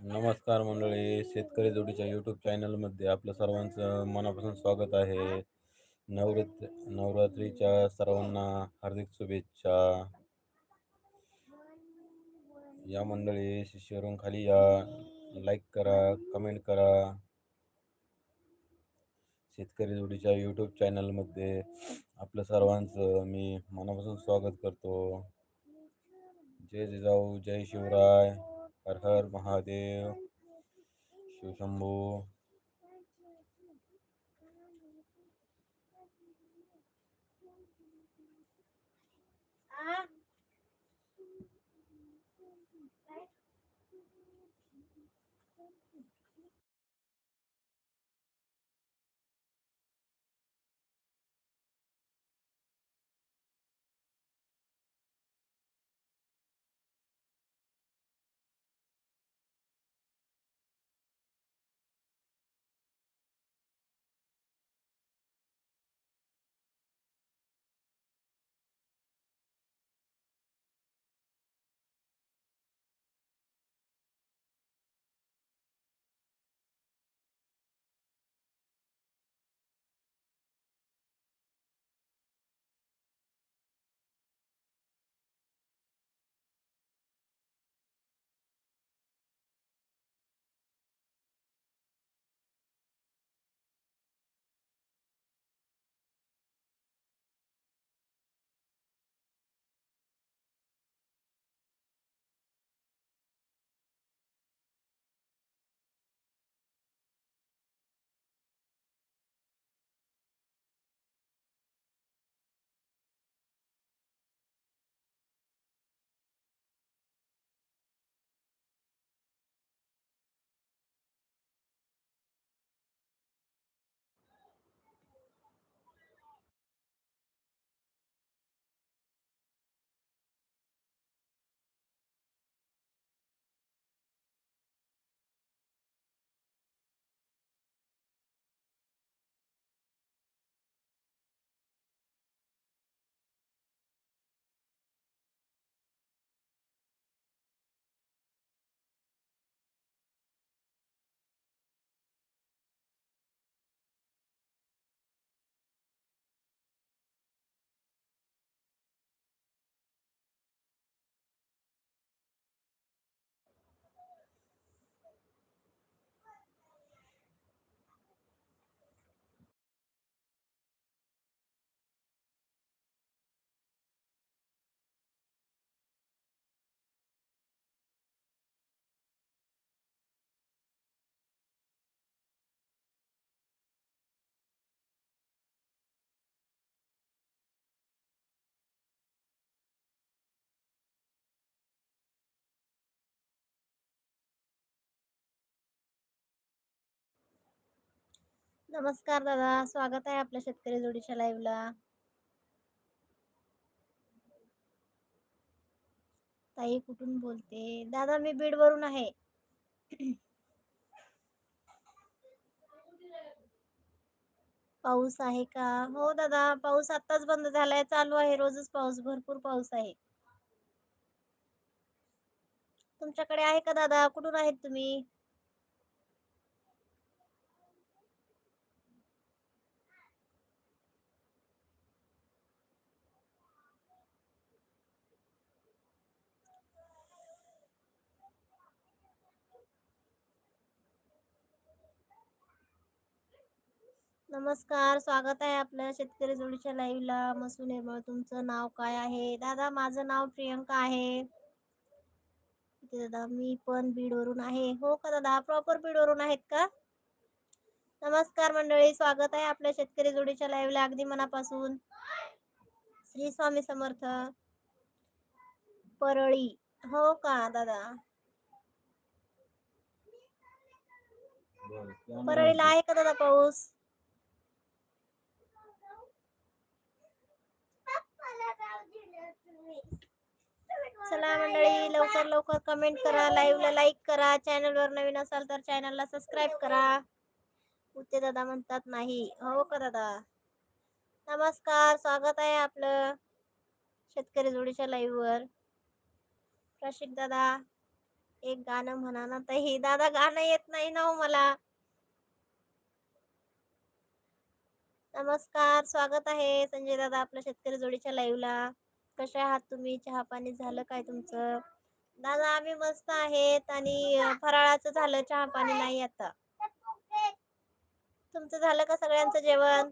नमस्कार मंडळी शेतकरी जोडीच्या यूट्यूब चॅनलमध्ये आपलं सर्वांचं मनापासून स्वागत आहे. नवरात्र नवरात्रीच्या सर्वांना हार्दिक शुभेच्छा. या मंडळी शिष्यवरून खाली या. लाईक करा कमेंट करा. शेतकरी जोडीच्या यूट्यूब चॅनलमध्ये आपलं सर्वांचं मी मनापासून स्वागत करतो. जय जिजाऊ जय शिवराय. हर हर महादेव शिवशंभू नमस्कार दादा स्वागत आहे आपल्या शेतकरी जोडीच्या लाईव्हला ताई कुठून बोलते? दादा मी बीड वरून आहे. पाऊस आहे का? हो दादा पाऊस आताच बंद झालाय चालू आहे. रोजच पाऊस भरपूर पाऊस आहे. तुमच्याकडे आहे का दादा? कुठून आहेत तुम्ही? नमस्कार स्वागत आहे आपल्या शेतकरी जोडीच्या लाईव्हला मसू निर्मळ तुमचं नाव काय आहे? दादा माझं नाव प्रियंका आहे. दादा मी पण बीडवरून आहे. हो का दादा प्रॉपर बीडवरून आहेत का? नमस्कार मंडळी स्वागत आहे आपल्या शेतकरी जोडीच्या लाईव्हला अगदी मनापासून. श्री स्वामी समर्थ. परळी. हो का दादा? परळीला आहे का दादा पाऊस? चला मंडळी लवकर लवकर कमेंट करा लाईव्हला लाईक करा चॅनलवर नवीन असाल तर चॅनलला सबस्क्राईब करा. उते दादा म्हणतात नाही. हो का दादा? नमस्कार स्वागत आहे आपलं शेतकरी जोडीच्या लाईव्हवर प्रशिक दादा एक गाणं म्हणा ना ताई. दादा गाणं येत नाही ना हो मला. नमस्कार स्वागत आहे संजय दादा आपल्या शेतकरी जोडीच्या लाईव्हला कसे आहात तुम्ही? चहा पाणी झालं काय तुमचं? दादा आम्ही मस्त आहेत आणि फराळाचं झालं चहा पाणी नाही आता. तुमचं झालं का सगळ्यांचं जेवण?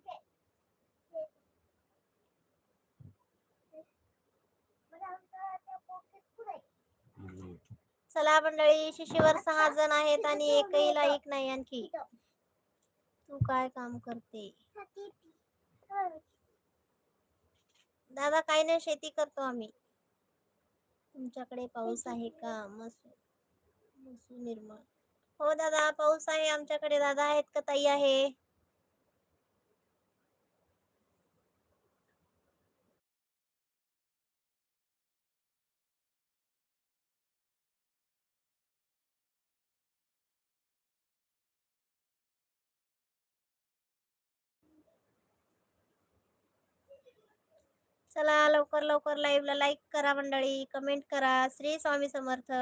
चला मंडळी शिशीवर सहा जण आहेत आणि एकही लाईक नाही आणखी. तू काय काम करते? दादा काही नाही शेती करतो आम्ही. तुमच्याकडे पाऊस आहे का? मसू मसू निर्मळ हो दादा पाऊस आहे आमच्याकडे. दादा आहेत का? ताई आहे. चला लवकर लवकर लाईव्हला लाईक करा मंडळी कमेंट करा. श्री स्वामी समर्थ.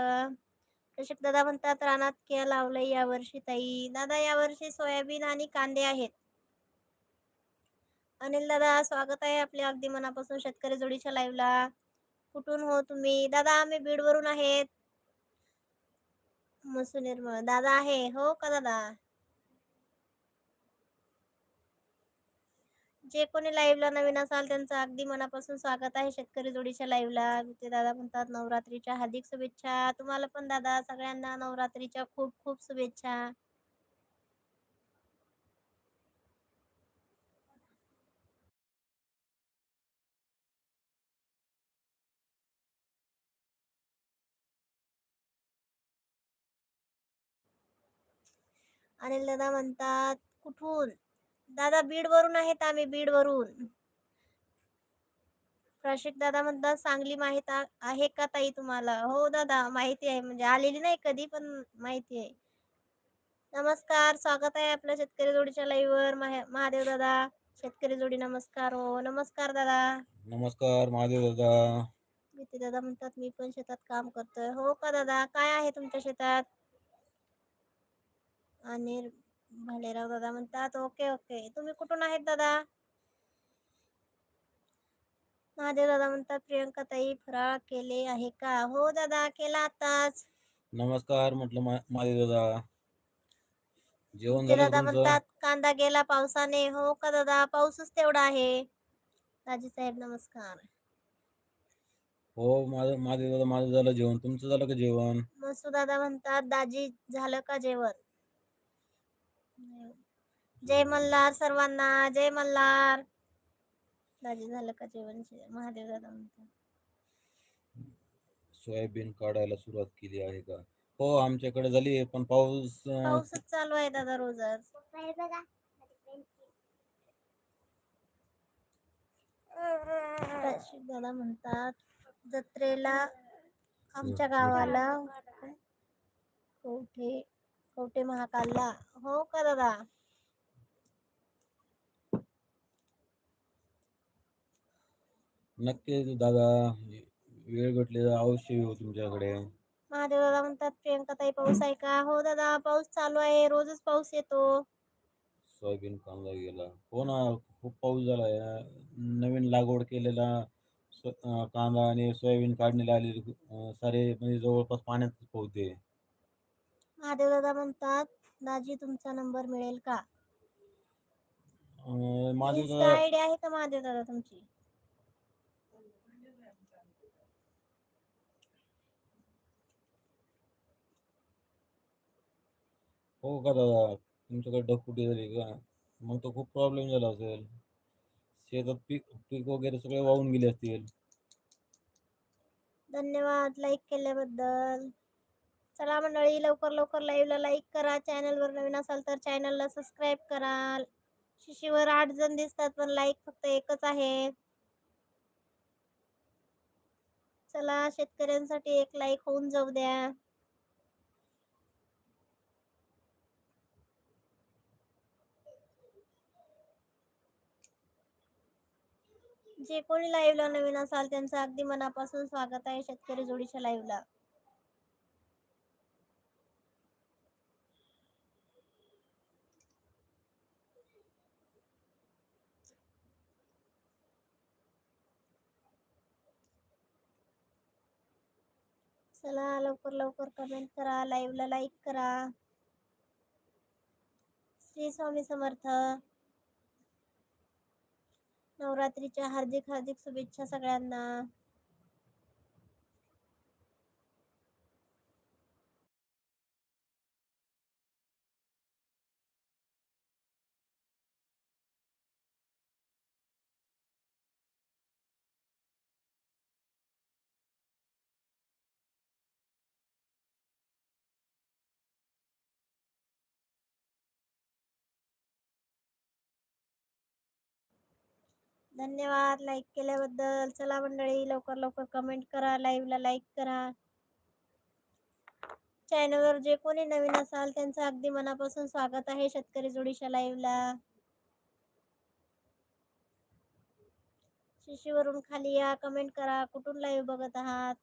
कशिक दादा म्हणतात रानात किया लावलंय यावर्षी ताई. दादा यावर्षी सोयाबीन आणि कांदे आहेत. अनिल दादा स्वागत आहे आपल्या अगदी मनापासून शेतकरी जोडीच्या लाईव्हला कुठून हो तुम्ही? दादा आम्ही बीडवरून आहेत. मसू निर्मळ दादा आहे. हो का दादा? जे कोणी लाईव्हला नवीन असाल त्यांचं अगदी मनापासून स्वागत आहे. शेतकरी जोडीच्या लाईव्हला ते दादा म्हणतात नवरात्रीच्या हार्दिक शुभेच्छा. तुम्हाला पण दादा सगळ्यांना नवरात्रीच्या खूप खूप शुभेच्छा. अनिल दादा म्हणतात कुठून? दादा बीड वरून आहेत आम्ही बीड वरून प्रशिक दादा म्हणतात सांगली माहीत आहे का ताई तुम्हाला? हो दादा माहिती आहे. म्हणजे आलेली नाही कधी पण माहिती आहे. नमस्कार स्वागत आहे आपल्या शेतकरी जोडीच्या लाईव्ह वर माहे- महादेव दादा शेतकरी जोडी नमस्कार हो. नमस्कार दादा. नमस्कार महादेव दादा. गीते दादा म्हणतात मी पण शेतात काम करतोय. हो का दादा? काय आहे तुमच्या शेतात? आणि भालेराव दादा म्हणतात ओके ओके तुम्ही कुठून आहेत दादा? महादेव दादा म्हणतात प्रियंका ताई फराळ केले आहे का? हो दादा केला आताच. नमस्कार म्हटलं महादेव दादा. जेवण ते दादा म्हणतात कांदा गेला पावसाने. हो का दादा? पाऊसच तेवढा आहे. दाजी साहेब नमस्कार. हो माझं महादेव दादा माझं झालं जेवण. तुमचं झालं का जेवण? मसू दादा म्हणतात दाजी झालं का जेवण? जय मल्हार सर्वांना जय मल्हार. दाजी झालं का जेवण? महादेव दादा म्हणतात. सोयाबीन काढायला सुरुवात केली आहे का? हो आमच्याकडे झाली आहे, पण पाऊस अं, पाऊसच चालू आहे दादा रोजच दादा म्हणतात जत्रेला आमच्या गावाला काय? कवठे महाकालला हो का दादा? नक्कीच दादा वेळ भेटले तर अवश्य येऊ तुमच्याकडे. महादेव दादा म्हणतात प्रियंका ताई पाऊस आहे का? हो दादा पाऊस चालू आहे. रोजच पाऊस येतो. सोयाबीन कांदा गेला. हो ना खूप पाऊस झाला आहे. नवीन लागवड केलेला सो- अं, कांदा आणि सोयाबीन काढणीला आलेले अं, सारे म्हणजे जवळपास पाण्यात पोहते. महादेव दादा म्हणतात दाजी तुमचा नंबर मिळेल का? माझे इन्स्टा आयडी आहे का महादेव दादा तुमची? हो का दादा? तुमच्याकडे ढगफुटी झाली का? मग तो खूप प्रॉब्लेम झाला असेल. शेतात पीक पीक वगैरे सगळे वाहून गेले असतील. धन्यवाद लाईक केल्याबद्दल. चला मंडळी लवकर लवकर लाईव्हला लाईक करा. चॅनलवर नवीन असाल तर चॅनलला सबस्क्राईब करा. शिशीवर आठ जण दिसतात पण लाईक फक्त एकच आहे. चला शेतकऱ्यांसाठी एक लाईक होऊन जाऊ द्या. जे कोणी लाईव्हला नवीन असाल त्यांचं अगदी मनापासून स्वागत आहे शेतकरी जोडीच्या लाईव्हला चला लवकर लवकर कमेंट करा लाईव्हला लाईक करा. श्री स्वामी समर्थ. नवरात्रीच्या हार्दिक हार्दिक शुभेच्छा सगळ्यांना. धन्यवाद. लाईक केल्याबद्दल चला मंडळी लवकर लवकर कमेंट करा लाईव्हला लाईक करा. चॅनलवर जे कोणी नवीन असाल त्यांचं अगदी मनापासून स्वागत आहे शेतकरी जोडीच्या लाईव्हला. शिशीवरून खाली या कमेंट करा कुठून लाईव्ह बघत आहात?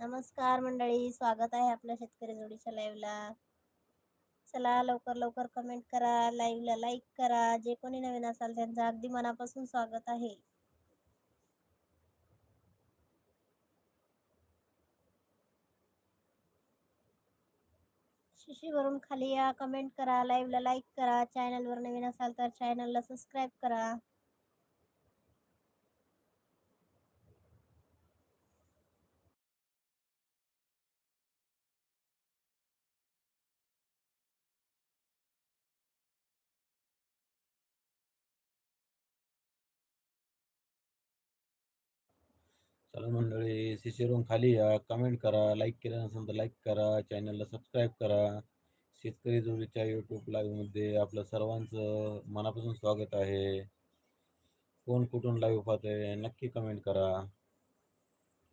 नमस्कार मंडळी स्वागत आहे आपल्या शेतकरी जोडीच्या लाईव्हला चला लवकर लवकर कमेंट करा लाईव्हला लाईक करा. जे कोणी नवीन असाल त्यांचं अगदी मनापासून स्वागत आहे. शिशीवरून खाली या कमेंट करा लाईव्हला लाईक करा. चॅनलवर नवीन असाल तर चॅनलला सबस्क्राईब करा. चला मंडळी शिशीवरून खाली या. कमेंट करा लाईक केलं नसेल तर लाईक करा. चॅनलला सबस्क्राईब करा. शेतकरी जोडीच्या यूट्यूब लाईव्हमध्ये आपलं सर्वांचं मनापासून स्वागत आहे. कोण कुठून लाईव्ह पाहतंय नक्की कमेंट करा.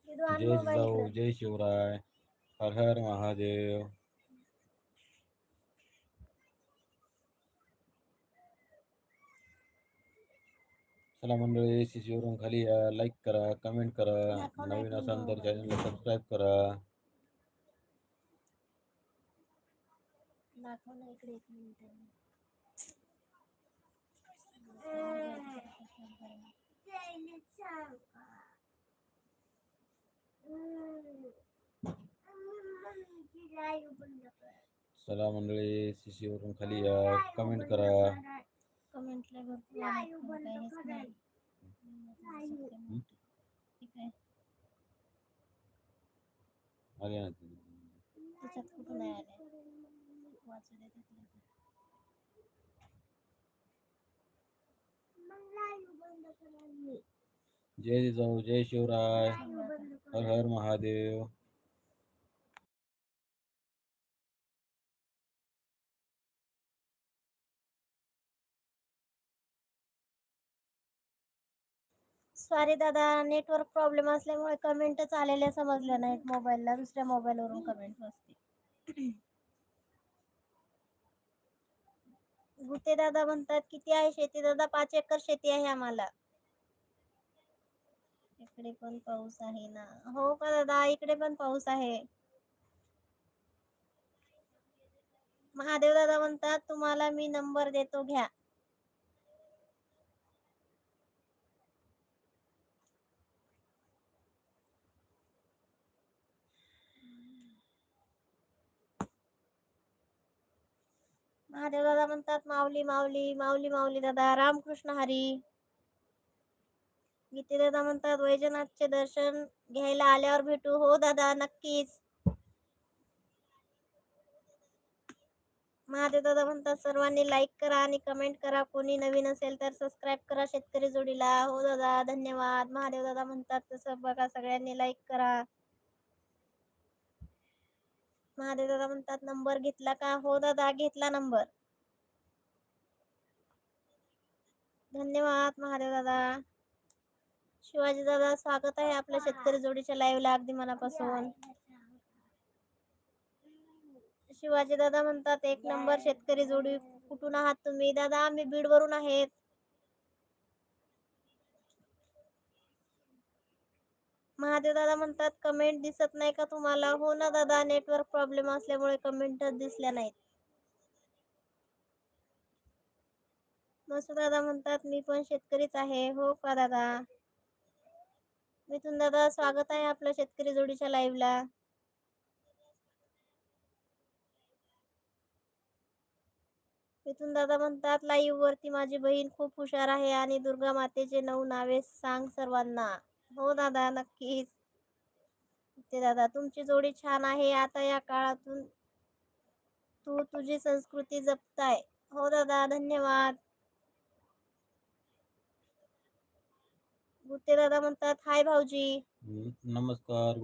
जय इकडं. जय शिवराय. हर हर महादेव. चला मंडळी शिशीवरून खाली या. लाईक करा कमेंट करा. नवीन असाल तर. चॅनलला सबस्क्राईब करा. चला मंडळी शिशीवरून खाली या. कमेंट करा. कमेंटला भरपूर नाही. ठीक आहे. आले ना. त्याच्यात कुठं नाही आले. वाचू दे. जय जिजाऊ जय शिवराय. हर हर महादेव. सॉरी दादा नेटवर्क प्रॉब्लेम असल्यामुळे कमेंटच आलेल्या समजल्या नाहीत मोबाईलला दुसऱ्या मोबाईलवरून कमेंट असते गुते दादा म्हणतात किती आहे शेती. दादा पाच एकर शेती आहे आम्हाला. इकडे पण पाऊस आहे ना. हो का दादा? इकडे पण पाऊस आहे. महादेव दादा म्हणतात तुम्हाला मी नंबर देतो घ्या. महादेव दादा म्हणतात माऊली माऊली माऊली माऊली दादा रामकृष्ण हरी. गीते दादा म्हणतात वैजनाथचे दर्शन घ्यायला आल्यावर भेटू. हो दादा नक्कीच. महादेव दादा म्हणतात सर्वांनी लाईक करा आणि कमेंट करा. कोणी नवीन असेल तर सबस्क्राईब करा शेतकरी जोडीला. हो दादा धन्यवाद. महादेव दादा म्हणतात तसं बघा सगळ्यांनी लाईक करा. महादेव दादा म्हणतात नंबर घेतला का? हो दादा घेतला नंबर. धन्यवाद महादेव दादा शिवाजी दादा स्वागत आहे आपल्या शेतकरी जोडीच्या लाईव्हला अगदी मनापासून. शिवाजी दादा म्हणतात एक नंबर शेतकरी जोडी कुठून आहात तुम्ही? दादा आम्ही बीड वरून आहेत. महादेव दादा म्हणतात कमेंट दिसत नाही का तुम्हाला? हो ना दादा नेटवर्क प्रॉब्लेम असल्यामुळे कमेंटच दिसल्या नाहीत. मस्त दादा म्हणतात मी पण शेतकरीच आहे. हो का दादा? मिथून दादा स्वागत आहे आपल्या शेतकरी जोडीच्या लाईव्हला मिथून दादा म्हणतात लाईव्ह वरती माझी बहीण खूप हुशार आहे आणि दुर्गा मातेचे नऊ नावे सांग सर्वांना. हो दादा नक्कीच. ते दादा तुमची जोडी छान आहे आता या काळातून. तू तुझी संस्कृती जपताय. हो दादा धन्यवाद. गुत्ते दादा म्हणतात हाय भाऊजी. नमस्कार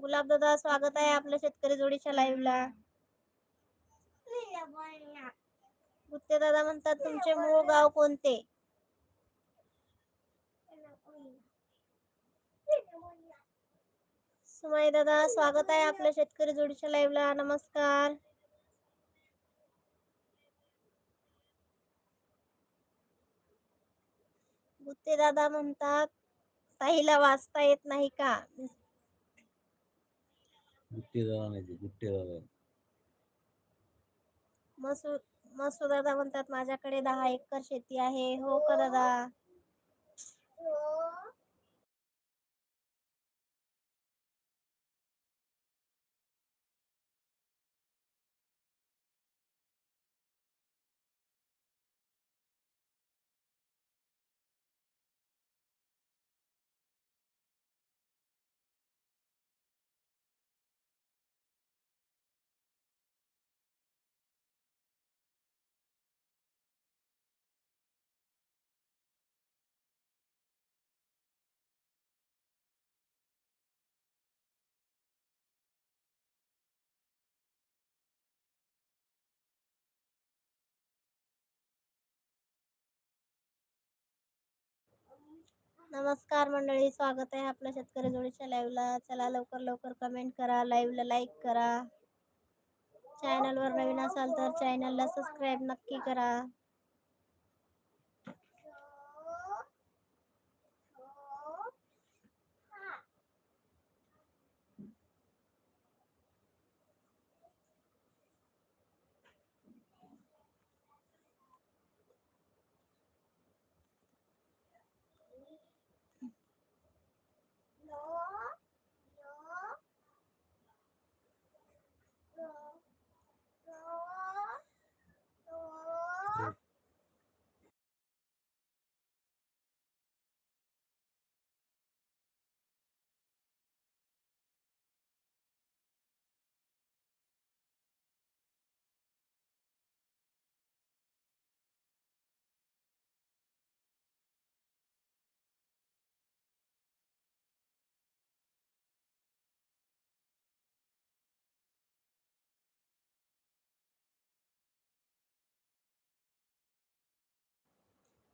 गुलाब दादा स्वागत आहे आपल्या शेतकरी जोडीच्या लाईव्हला गुत्ते दादा म्हणतात तुमचे मूळ गाव कोणते? सुमाई दादा स्वागत आहे आपल्या शेतकरी जोडीच्या लाईव्हला नमस्कार. गुत्ते दादा म्हणतात ताईला वाचता येत नाही का? गुट्टे दादा नाही ते गुट्टे दादा मसू मसू दादा म्हणतात माझ्याकडे दहा एकर शेती आहे. हो का दादा? नमस्कार मंडळी स्वागत आहे आपल्या शेतकरी जोडीच्या लाईव्हला चला लवकर लवकर कमेंट करा लाईव्हला लाईक करा. चॅनलवर नवीन असाल तर चॅनलला सबस्क्राईब नक्की करा.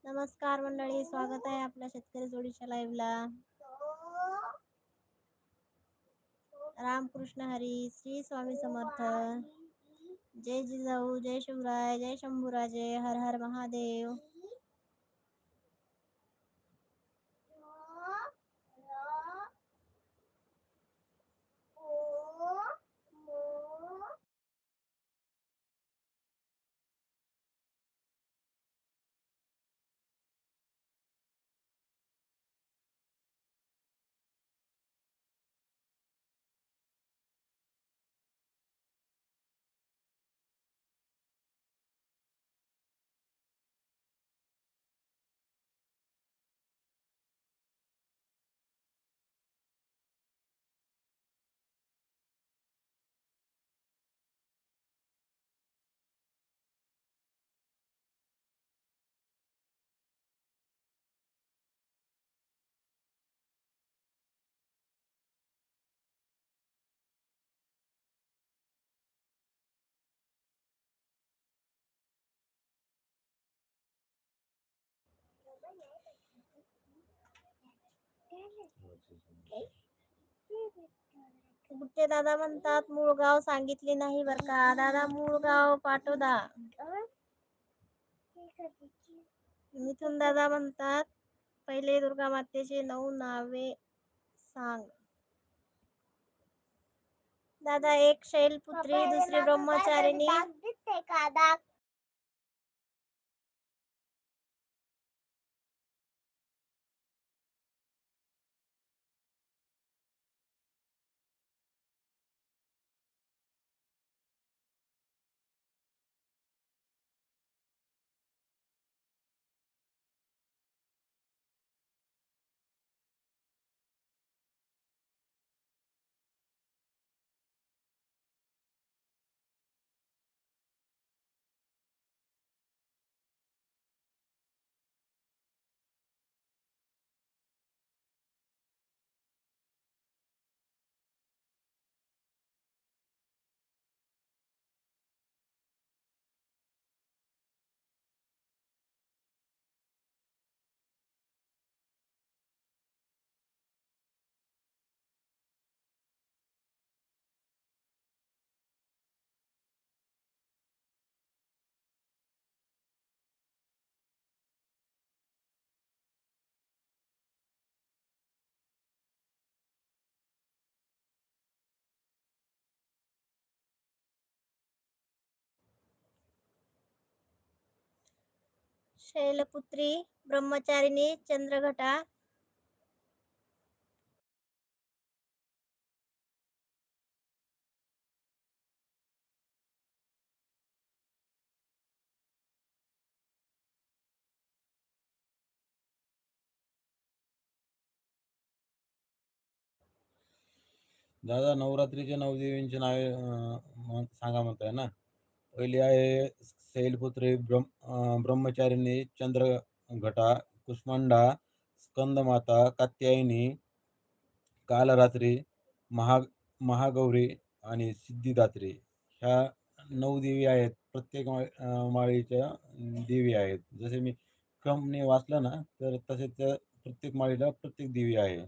नमस्कार मंडळी स्वागत आहे आपल्या शेतकरी जोडीच्या लाईव्हला रामकृष्ण हरी श्री स्वामी समर्थ. जय जिजाऊ जय शिवराय जय शंभूराजे हर हर महादेव. गुट्टे दादा म्हणतात मूळ गाव सांगितले नाही बर का. दादा मूळ गाव पाटोदा मिथून दादा म्हणतात पहिले दुर्गा मातेचे नऊ नावे सांग. दादा एक शैलपुत्री दुसरी ब्रह्मचारिणी. शैलपुत्री ब्रह्मचारिणी चंद्रघटा दादा नवरात्रीच्या नवदेवींची नावे अं, सांगा म्हणताय ना. पहिली आहे शैलपुत्री ब्रह्म ब्रह्मचारिणी चंद्रघटा कुष्मांडा स्कंदमाता कात्यायनी कालरात्री महा महागौरी आणि सिद्धिदात्री ह्या नऊ देवी आहेत. प्रत्येक मा माळीच्या देवी आहेत. जसे मी क्रमने वाचलं ना तर तसे त्या प्रत्येक माळीला प्रत्येक देवी आहे.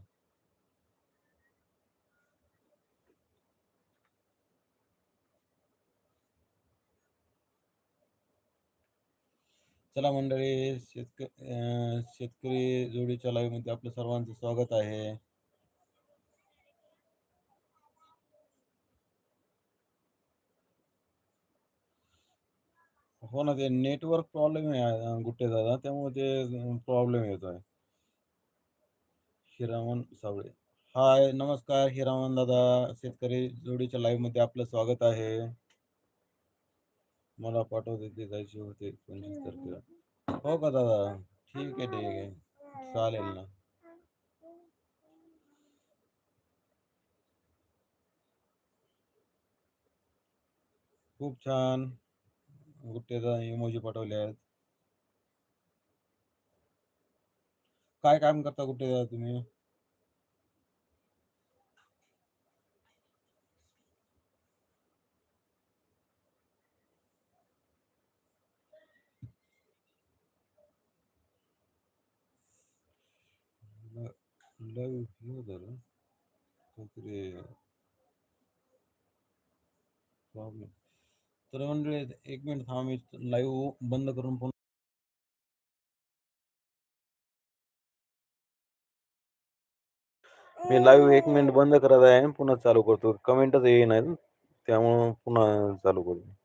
चला मंडळी शेतक शेतकरी जोडीच्या लाईव्हमध्ये आपलं सर्वांचं स्वागत आहे. हो ना ते नेटवर्क प्रॉब्लेम आहे गुट्टे दादा. त्यामुळे ते प्रॉब्लेम येतोय. हिरामन सावळे. हाय नमस्कार हिरामन दादा. शेतकरी जोडीच्या लाईव्हमध्ये आपलं स्वागत आहे. मला पाठवते जायचे होते पंचवीस तारखेला हो का दादा? ठीक आहे ठीक आहे. चालेल ना. खूप छान. गुट्टेचा इमोजी पाठवले आहेत. काय काम करता गुट्टे दादा तुम्ही? लाईव्ह हे होतं ना काहीतरी प्रॉब्लेम तर म्हणजे एक मिनिट थांबा मी लाईव्ह बंद करून पुन्हा मी लाईव्ह एक मिनिट बंद करत आहे पुन्हा चालू करतो कमेंटच येईनात त्यामुळं पुन्हा चालू करतो